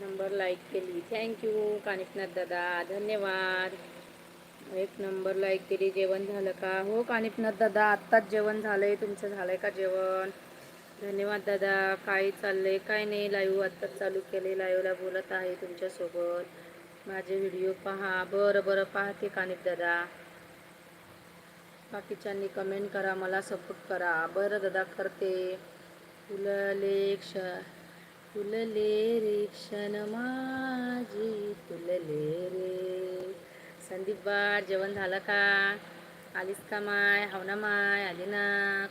Number like केली. Thank you Kanipnath दादा. धन्यवाद. एक नंबर लाईक केली. जेवण झालं का? हो कानिपनाथ दादा आत्ताच जेवण झालंय. तुमचं झालंय का जेवण? धन्यवाद दादा. काय चाललंय? काय नाही लाईव्ह आत्ताच चालू केले लाईव्हला बोलत आहे तुमच्यासोबत. माझे व्हिडिओ पहा. बरं बरं. पाहते कानिप दादा. बाकीच्यांनी कमेंट करा. मला सपोर्ट करा. बरं दादा करते. तुलले क्ष तुलले रे क्षण माझी फुलले रे संदीप बाळ जेवण झालं का? आलीस का माय? हाव ना माय आली ना.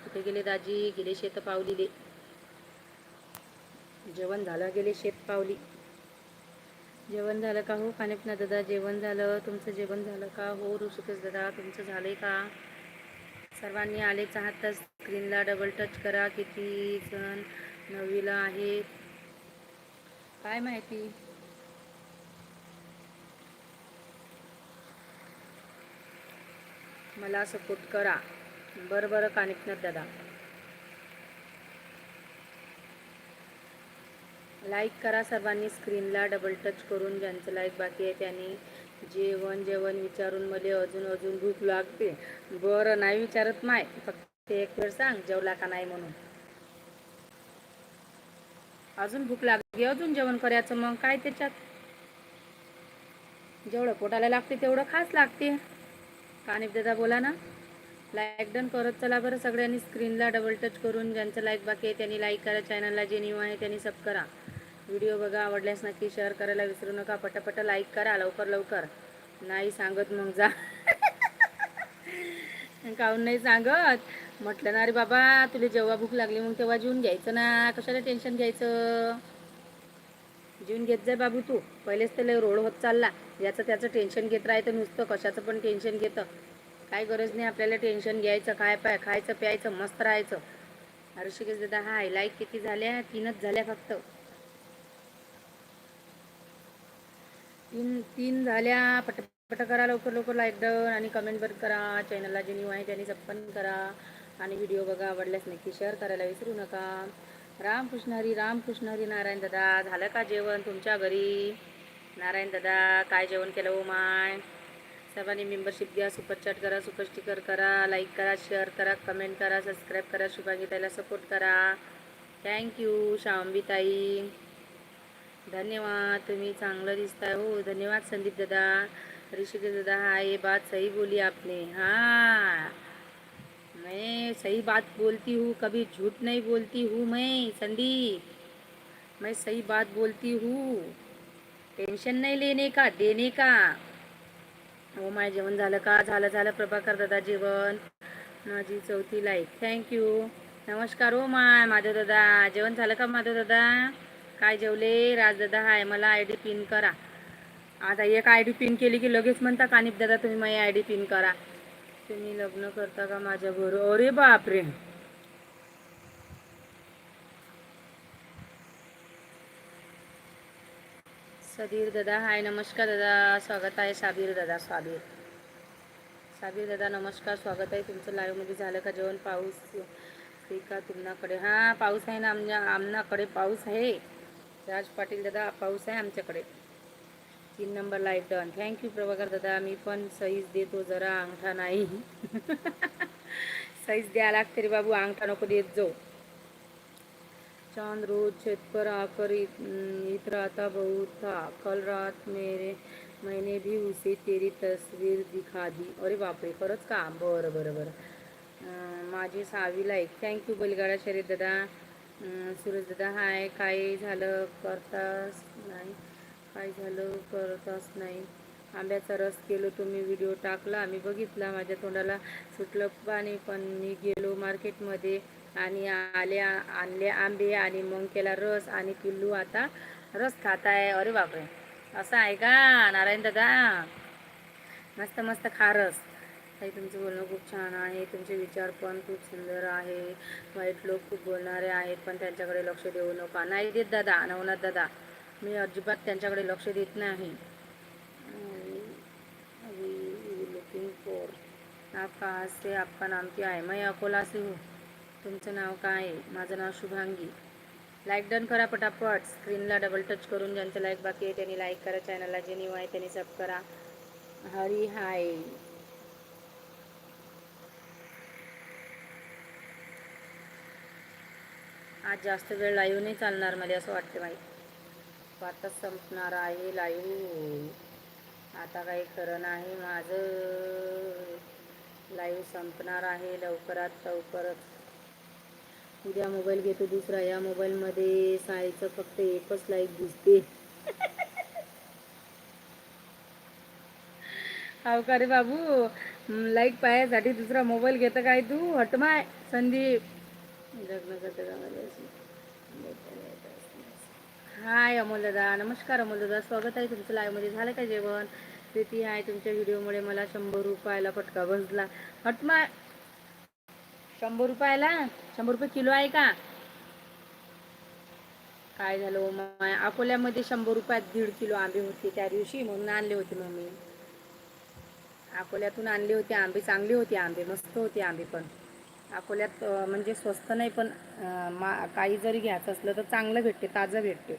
कुठे गेले दाजी? गेले शेत पावलीले. जेवण झालं गेले शेत पावली. जेवण झालं का हो खाण्यापिना दादा? जेवण झालं. तुमचं जेवण झालं का हो ऋषिकेश दादा? तुमचं झालंय का? सर्वांनी आलेच आहात तर स्क्रीनला डबल टच करा. किती जण नववीला आहेत. काय माहिती? मला सपोर्ट करा. बरं बरं कानिपनाथ दादा. लाईक करा सर्वांनी स्क्रीनला डबल टच करून. ज्यांचं लाईक बाकी आहे त्यांनी जेवण जेवण विचारून मला अजून अजून भूक लागते. बरं नाही विचारत माय. फक्त एक वेळ सांग जेवला का नाही म्हणून. अजून भूक लाग हे अजून जेवण करायचं मग. काय त्याच्यात? जेवढं पोटाला लागते तेवढं खास लागते. कानिप दादा बोला ना. लाईक डन करत चला बरं सगळ्यांनी स्क्रीनला डबल टच करून ज्यांचं लाईक बाकी आहे त्यांनी लाईक करा. चॅनलला जे न्यू आहे त्यांनी सब करा. व्हिडिओ बघा आवडल्यास नक्की शेअर करायला विसरू नका. पटापट लाईक करा लवकर लवकर. नाही सांगत मग जा. काहून नाही सांगत? म्हटलं ना अरे बाबा तुला जेव्हा भूक लागली मग तेव्हा जेवून घ्यायचं ना. कशाला टेन्शन घ्यायचं? जीवन घेत जाय बाबू तू. पहिलेच त्याला रोड होत चालला. याचं त्याचं टेन्शन घेत राहायचं नुसतं. कशाचं पण टेन्शन घेतं. काय गरज नाही आपल्याला टेन्शन घ्यायचं काय पाय खायचं प्यायचं मस्त राहायचं. हर्षिकेश दादा हाय लाईक किती झाल्या? तीनच झाल्या फक्त. तीन तीन झाल्या. पटपट करा लवकर लवकर लाईक डन आणि कमेंट बर करा. चॅनलला जे न्यू आहे त्यांनी सबपन करा. आणि व्हिडिओ बघा आवडल्यास नक्की शेअर करायला विसरू नका. रामकृष्ण हरी रामकृष्ण हरी नारायण दादा. झालं का जेवण तुमच्या घरी? नारायण दादा काय जेवण केलं ओ माय? सर्वांनी मेंबरशिप घ्या सुपरचॅट करा सुपर स्टिकर करा लाईक करा शेअर करा कमेंट करा सबस्क्राईब करा शुभांगीताईला सपोर्ट करा. थँक्यू शांबीताई धन्यवाद तुम्ही चांगलं दिसताय हो. धन्यवाद संदीप दादा. ऋषिकेश दादा हा ये बात सही बोली आपने. हां. मैं सही बात बोलती हूँ कभी झूठ नहीं बोलती हूँ मैं संदीप। मैं सही बात बोलती हूँ। टेन्शन नहीं लेने का देने का। हो माय जेवण झालं का? झालं झालं. प्रभाकर दादा जेवण. माझी चौथी लाईक थँक्यू नमस्कार हो माय माधव दादा. जेवण झालं का माधव दादा? काय जेवले? राजदादा हाय. मला आय डी पिन करा. आता एक आय डी पिन केली की लगेच म्हणता कानिप दादा तुम्ही माझी आय डी पिन करा. तुम्ही लग्न करता का माझ्या बरोबर? अरे बापरे! सदीर दादा हाय नमस्कार दादा. स्वागत आहे साबीर दादा साबीर साबीर दादा नमस्कार स्वागत आहे. तुमचं लाईव्हमध्ये झालं का जेवण? पाऊस ते का तुमनाकडे हां पाऊस आहे ना आमच्या आमनाकडे पाऊस आहे. राज पाटील दादा पाऊस आहे आमच्याकडे. तीन number light done thank you Prabhakar दादा. मी पण सईज देतो जरा अंगठा नाही. सईज द्या लागते रे बाबू अंगठा नको देत जो चांद रोज छत पर आकर इत- राहता बहुत था. कल रात मेरे मैंने भी उसे तेरी तस्वीर दिखा दी. अरे बापरे खरंच का? बरं बरं बरं. माझी सहावी लाईक थँक्यू बैलगाडा शरीर दादा. सूरज दादा हाय. काय झालं? करतास? नाही. काय झालं करताच नाही. आंब्याचा रस केलो तुम्ही व्हिडिओ टाकला मी बघितला. माझ्या तोंडाला सुटलं पाणी पण मी गेलो मार्केटमध्ये आणि आले आणले आंबे आणि मग केला रस आणि पिल्लू. आता रस खात आहे अरे बापरे! असं आहे का? नारायण दादा? मस्त मस्त खारस काही ताई तुमचं बोलणं खूप छान आहे. तुमचे विचार पण खूप सुंदर आहे. वाईट लोक खूप बोलणारे आहेत पण त्यांच्याकडे लक्ष देऊ नका. नाही देत दादा नवनाथ दादा. मी अजिबात त्यांच्याकडे लक्ष देत नाही. लुकिंग फॉर आप कहाँ से आपका नाम क्या है मैं अकोला से हूँ. तुमचं नाव काय आहे? माझं नाव शुभांगी. लाईक डन करा पटापट. स्क्रीनला डबल टच करून ज्यांचं लाईक बाकी आहे त्यांनी लाईक करा. चॅनलला जे न्यू आहे त्यांनी सब करा. हरी हाय. आज जास्त वेळ लाईव्ह नाही चालणार मला असं वाटते माहीत आता संपणार आहे लाईव्ह आता काही खरं नाही माझं. लाईव्ह संपणार आहे लवकरात लवकरच उद्या मोबाईल घेतो दुसरा. या मोबाईलमध्ये साईचं फक्त एकच लाईक दिसते. हो का रे बाबू? लाईक पाहायसाठी दुसरा मोबाईल घेतं काय तू? हटमाय. संदीप. लग्न करते का माझ्या हाय अमोल दादा नमस्कार अमोल दादा स्वागत आहे तुमचं लाईव्हमध्ये झालं का जेवण? प्रीती आहे तुमच्या व्हिडिओमुळे मला शंभर रुपयाला फटका बसला. हटमाय शंभर रुपयाला? शंभर रुपये किलो आहे का? काय झालं हो माय? अकोल्यामध्ये शंभर रुपयात दीड किलो आंबे होते त्या दिवशी म्हणून आणले होते मम्मी. अकोल्यातून आणले होते आंबे चांगले होते आंबे मस्त होते आंबे पण. अकोल्यात म्हणजे स्वस्त नाही पण मा काही जरी घ्यायचं असलं तर चांगलं भेटते ताजं भेटते.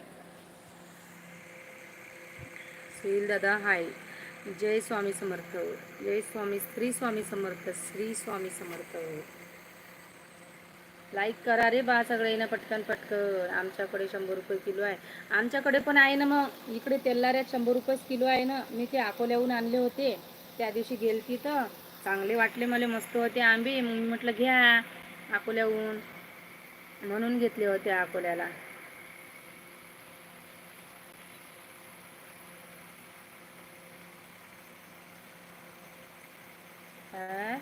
सुनील दादा हाय. जय स्वामी समर्थ. जय स्वामी श्री स्वामी समर्थ श्री स्वामी समर्थ. लाईक करा रे बा सगळे ना पटकन पटकन. आमच्याकडे शंभर रुपये किलो आहे. आमच्याकडे पण आहे ना मग. इकडे तेलाऱ्यात शंभर रुपयेच किलो आहे ना. मी ते अकोल्याहून आणले होते. त्या दिवशी गेलती तर. चांगले वाटले मला मस्त होते. आंबे मग मी म्हटलं घ्या अकोल्याहून. म्हणून घेतले होते अकोल्याला. बर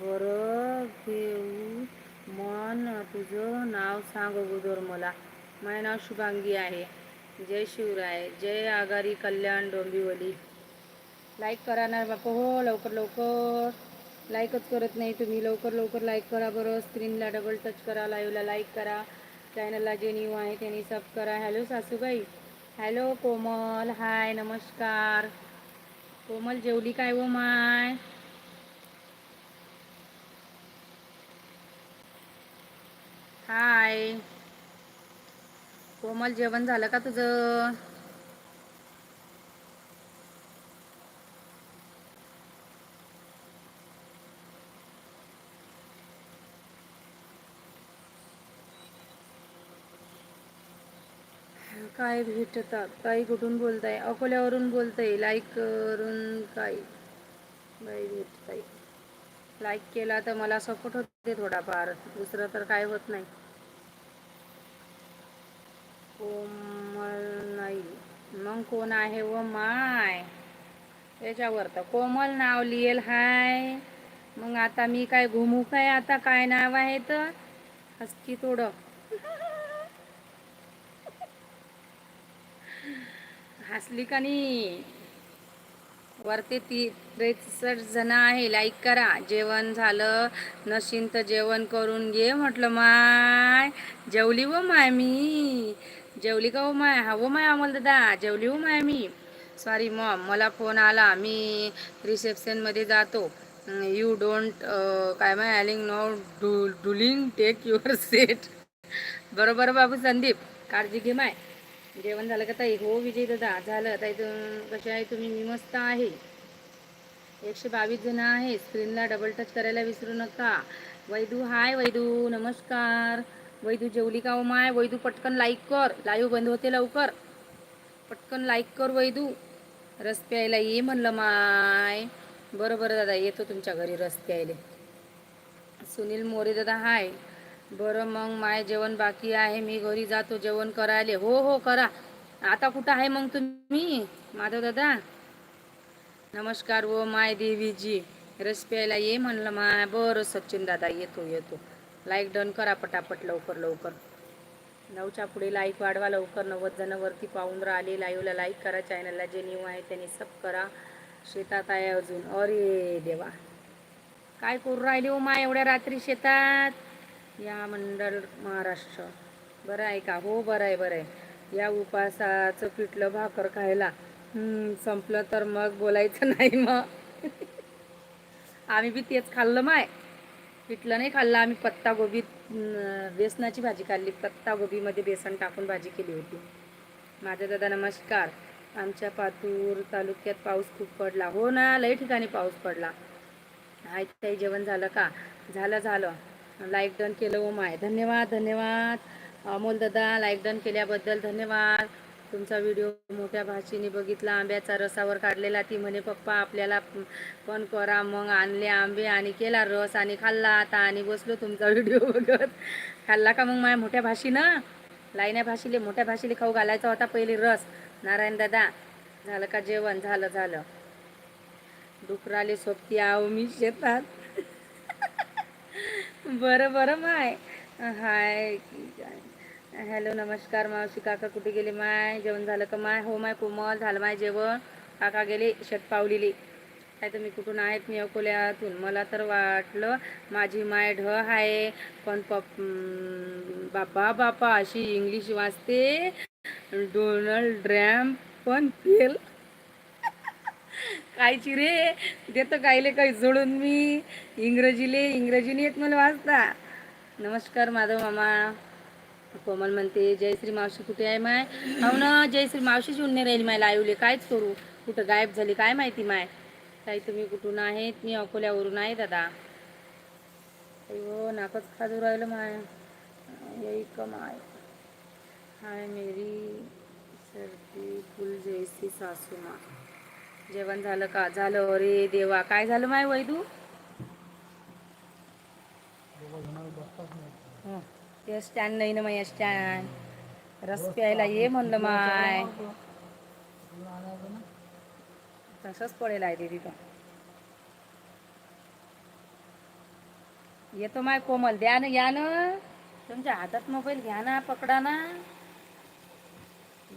बरं घेऊ मन तुझं नाव सांग अगोदर मला. माझे नाव शुभांगी आहे. जय शिवराय जय आगारी कल्याण डोंबिवली. लाईक करा ना बापा. हो लवकर लवकर. लाईकच करत नाही तुम्ही. लवकर लवकर लाईक करा बरं. स्क्रीनला डबल टच करा लाईव्हला लाईक करा. चॅनलला जे न्यू आहे त्यांनी सब करा. हॅलो सासूबाई. हॅलो कोमल. हाय नमस्कार. कोमल जेवली काय हो माय? हाय कोमल जेवण झालं का तुझं? काय भेटतात ताई कुठून बोलताय? अकोल्यावरून बोलताय लाईक करून काय? बाई भेटताय. लाईक केला तर मला सपोर्ट होते थोडाफार दुसरं तर काय होत नाही. कोमल नाही. मग कोण आहे व माय? याच्यावर तर कोमल नाव लिहिल हाय. मग आता मी काय घुमू काय? आता काय नाव आहे तर? हसकी थोडं. हसली का नाही? वरती ती त्रेसष्ट जण आहे लाईक करा. जेवण झालं नशीन तर जेवण करून घे म्हटलं माय. जेवली व माय मी. जेवली का हो माय? हा हो माय अमोल दादा. जेवली हो माय मी. सॉरी मॉम मला फोन आला. मी रिसेप्शनमध्ये जातो. यू डोंट काय माय? ॲलिंग नो डू डुलिंग टेक युअर सेट बरोबर बाबू संदीप? काळजी घे माय. जेवण झालं का ताई? हो विजय दादा झालं. ताई तुम कसे आहे? तुम्ही मी मस्त आहे. एकशे बावीस जण आहे. स्क्रीनला डबल टच करायला विसरू नका. वैदू हाय वैदू. नमस्कार. वैदू जेवली का हो माय? वैदू पटकन लाईक कर. लाईव्ह बंद होते लवकर. पटकन लाईक कर वैदू. रस प्यायला ये म्हणलं माय. बरं बरं दादा येतो तुमच्या घरी रस प्यायले सुनील मोरे दादा हाय. बरं मग माय जेवण बाकी आहे मी घरी जातो जेवण करायले. हो हो करा. आता कुठं आहे मग तुम्ही माधव दादा? नमस्कार वो माय देवीजी. रस प्यायला ये म्हणलं माय. बरं सचिन दादा येतो येतो. लाईक डन करा पटापट लवकर लवकर. नऊच्या पुढे लाईक वाढवा लवकर. नव्वद जण वरती पाहून राहिले. लाईव्हला लाईक करा. चॅनलला जे न्यू आहे त्यांनी सब करा. शेतात आहे अजून. अरे देवा. काय करू राहिले हो माय? एवढ्या रात्री शेतात. या मंडळ महाराष्ट्र. बरं आहे का? हो बरं आहे बरं आहे. या उपासाचं पिठलं भाकर खायला. संपलं तर मग बोलायचं नाही मग. आम्ही बी तेच खाल्लं माय. पिठलं नाही खाल्लं. आम्ही पत्तागोबी बेसनाची भाजी खाल्ली. पत्तागोबीमध्ये बेसन टाकून भाजी केली होती. माझ्या दादा नमस्कार. आमच्या पातूर तालुक्यात पाऊस खूप पडला. हो ना लई ठिकाणी पाऊस पडला. हाय ताई जेवण झालं का? झालं झालं. लाईक डन केलं ओ माय. धन्यवाद धन्यवाद. अमोल दादा लाईक डन केल्याबद्दल धन्यवाद. तुमचा व्हिडिओ मोठ्या भाषेने बघितला आंब्याचा रसावर काढलेला. ती म्हणे पप्पा आपल्याला पण करा मग आणले आंबे आणि केला रस आणि खाल्ला आता आणि बसलो तुमचा व्हिडिओ बघत. खाल्ला का मग माझ्या मोठ्या भाषीनं लाईन्या भाषीले मोठ्या भाषेले खाऊ घालायचा होता पहिले रस. नारायण दादा झालं का जेवण? झालं झालं. डुकराले सोबती आहो मी शेतात बरं बरं माय. हाय हॅलो नमस्कार मावशी काका कुठे गेले माय? जेवण झालं का माय? हो माय कोमल झालं माय जेवण. काका गेले शतपावलीले काय तुम्ही कुठून आहेत? मी अकोल्यातून. मला तर वाटलं माझी माय ढ आहे पण पप बापा बापा अशी इंग्लिश वाचते. डोनाल्ड ड्रॅम्प पण फेल कायची रे देतो गायले काही जोडून मी. इंग्रजीले इंग्रजीने येत मला वाचता. नमस्कार माधव मामा. कोमल म्हणते जयश्री मावशी कुठे आहे माय? हो ना जयश्री मावशीच उन्हे राहील माय लाईवले. कायच करू? कुठं गायब झाली काय माहिती माय? ताई तुम्ही कुठून आहेत? मी अकोल्यावरून आहे दादा. हो नाकच खाजू राहिलं माय. यही कमाय हाय मेरी सर्दी फुल जैसी सासू मा. जेवण झालं का? झालं अरे देवा. काय झालं माय वैदू? ते स्टँड नाही ना माय स्टँड. रस प्यायला ये म्हणलं माय. तसंच पडेल आहे ते. तिथं येतो माय कोमल. द्या ना या ना. तुमच्या हातात मोबाईल घ्या ना पकडा ना.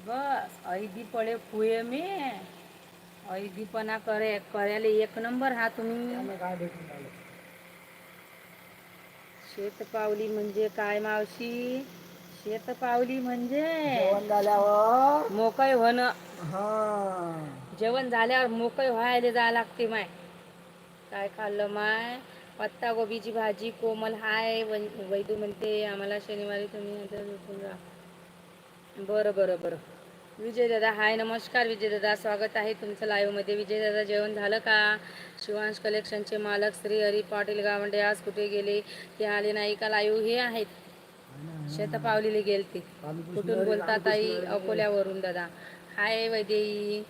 बस. ऐदी पळे फुये मी. ऐदीपणा करे करायला एक नंबर हा तुम्ही. शेतपावली म्हणजे काय मावशी? शेतपावली म्हणजे झाल्यावर? मोकळ होणं. जेवण झाल्यावर मोकळ व्हायला जायला लागते माय. काय खाल्लं माय? पत्ता गोबीची भाजी कोमल हाय. वैदू म्हणते आम्हाला शनिवारी तुम्ही जा बरं बरं बरं. विजय दादा हाय नमस्कार विजय दादा स्वागत आहे तुमचं लाईव्हमध्ये विजय दादा जेवण झालं का? शिवांश कलेक्शनचे मालक श्री हरी पाटील गावंडे आज कुठे गेले? ते आले नाही का लाईव्ह हे आहेत. शेतपावलीला गेलते. कुठून बोलतात ताई? अकोल्यावरून दादा. हाय वैदेई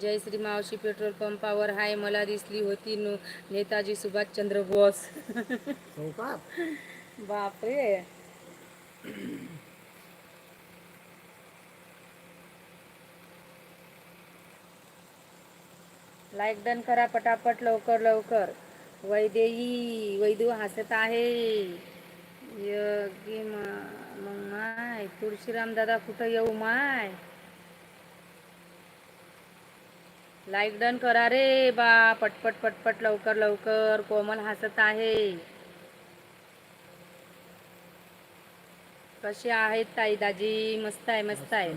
जयश्री मावशी पेट्रोल पंपावर. हाय मला दिसली होती नु नेताजी सुभाषचंद्र बोस. चौकात बापरे. लाईक डन करा पटापट लवकर लवकर. वैदेही वैदू हसत आहे. योगी मग माय तुळशीराम दादा कुठं येऊ माय? लाईक डन करा रे बा पटपट पटपट लवकर लवकर. कोमल हसत आहे. कसे आहेत ताई दाजी? मस्त आहे मस्त आहे.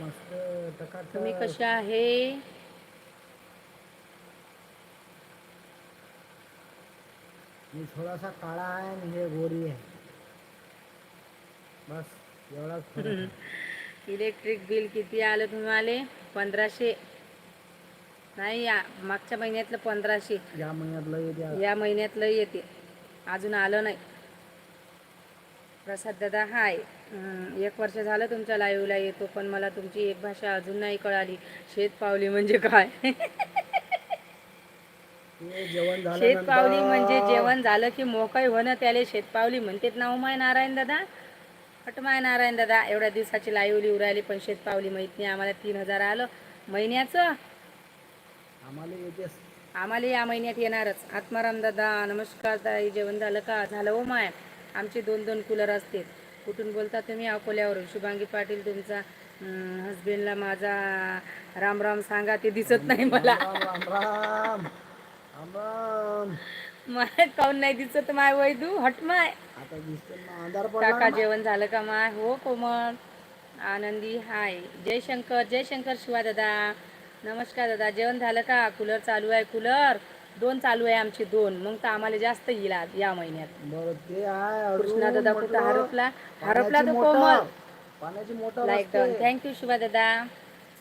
तुम्ही कसे आहे? मी थोडासा काळा आहे आणि हे गोरी आहे. बस एवढाच. इलेक्ट्रिक बिल किती आलं तुम्हाला? पंधराशे. नाही या मागच्या महिन्यातलं पंधराशे. या महिन्यातलं येते या महिन्यातलं येते. अजून आलं नाही. प्रसाद दादा हाय. एक वर्ष झालं तुमच्या लाईव्हला येतो पण मला तुमची एक भाषा अजून नाही कळाली. शेत पावली म्हणजे काय? शेतपावली म्हणजे जेवण झालं की मोकळी होणं त्याला शेतपावली म्हणतेत. ना माय नारायण दादा. हटमाय नारायण दादा. एवढ्या दिवसाची लाईव लिहू राहिली पण शेतपावली माहीत नाही. आम्हाला तीन हजार आलं. महिन्याचं? आम्हाला या महिन्यात येणारच. आत्माराम दादा नमस्कार ताई. जेवण झालं का? झालं हो माय. आमचे दोन दोन कूलर असते कुठून बोलता तुम्ही? अकोल्यावरून. शुभांगी पाटील तुमचा हस्बंडला माझा. राम राम सांगा ते दिसत नाही मला. राम राम. माय काऊन नाही दिसत माय वैदू हट माय. काका. जेवण झालं का माय? हो कोमल. आनंदी हाय. जयशंकर जयशंकर शिवा दादा. नमस्कार दादा जेवण झालं का? कूलर चालू आहे कूलर. दोन चालू आहे आमचे दोन. मग तर आम्हाला जास्त येईल आज या महिन्यात. ते कृष्णा दादा कुठं हरपला? हरपला motor. Komal. Like thank you Shiva दादा.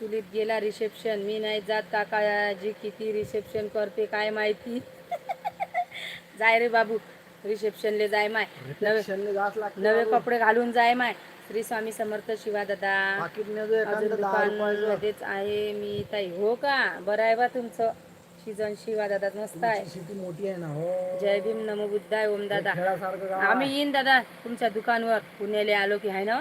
चुलीत गेला रिसेप्शन. मी नाही जात काकाजी किती रिसेप्शन करते काय माहिती? जाय रे बाबू रिसेप्शनले जाय माय. नवे रिसेप्शनला जावंच लागतं नवे बाबू. कपडे घालून जाय माय. श्री स्वामी समर्थ शिवा दादा. पाकिटने जो अजून एखादं दहा दुकान रुपयाचं मध्येच आहे मी ताई हो का? बरं आहे बा तुमचं. सीझन शिवा दादा मस्त आहे. तुमची शेती मोठी आहे ना हो. जय भीम नमो बुद्धाय ओम दादा. खेळासारखं गाव आम्ही. येईन दादा तुमच्या दुकानवर. पुण्याला आलो की आहे ना?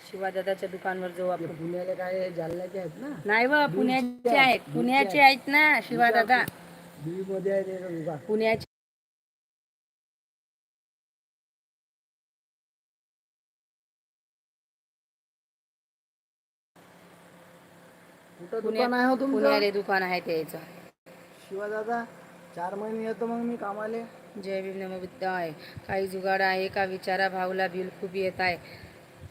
शिवा दादाच्या दुकानवर जाऊ आपण. पुण्याला काय जालन्याचे आहेत ना? नाही बा पुण्याचे आहेत. पुण्याचे आहेत ना शिवा दादा बीडमध्ये आहे त्याचं दुकान. पुण्याचे कुठं दुकान आहे हो तुमचं? पुण्याले दुकान आहे त्याचं शिवा दादा चार महिने येतो मग मी कामाले? जय भीम नमो बुद्धाय काही जुगाड आहे का? विचारा भाऊला बिल खूप येत आहे.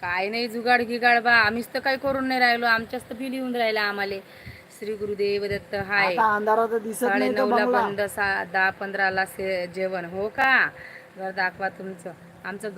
काय नाही जुगाड गिगाड बा. आम्हीच तर काही करून नाही राहिलो. आमच्याच तर बिल येऊन राहिला आम्हाला. श्री गुरुदेव दत्त हाय. आता अंधारात दिसत साडे नाही तो नऊला बंगला. बंद सा दहा पंधराला से जेवण. हो का? घर दाखवा तुमचं. आमचं घर